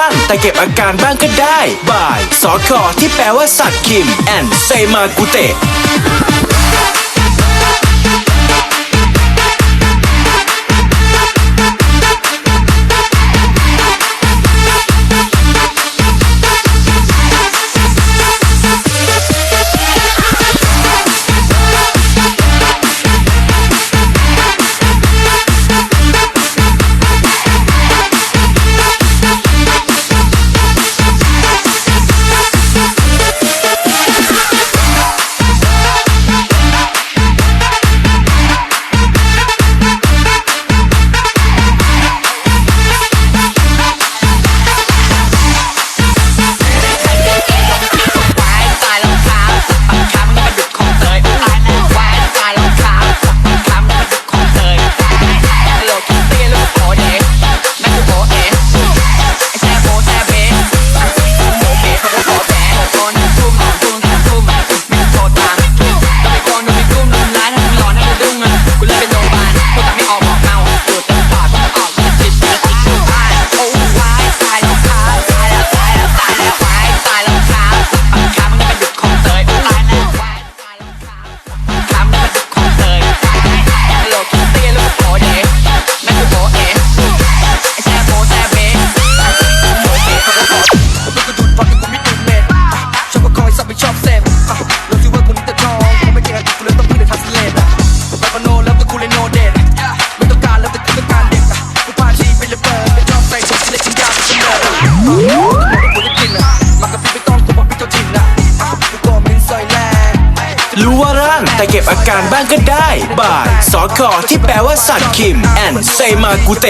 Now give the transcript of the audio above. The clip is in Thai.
าง แต่เก็บอาการบ้างก็ได้บายสอคอที่แปลว่าสัตว์คิมแอนเซมากุเต แต่เก็บอาการบ้างก็ได้ บายสอคอที่แปลว่าสัตว์คิม แอนไซมากุเต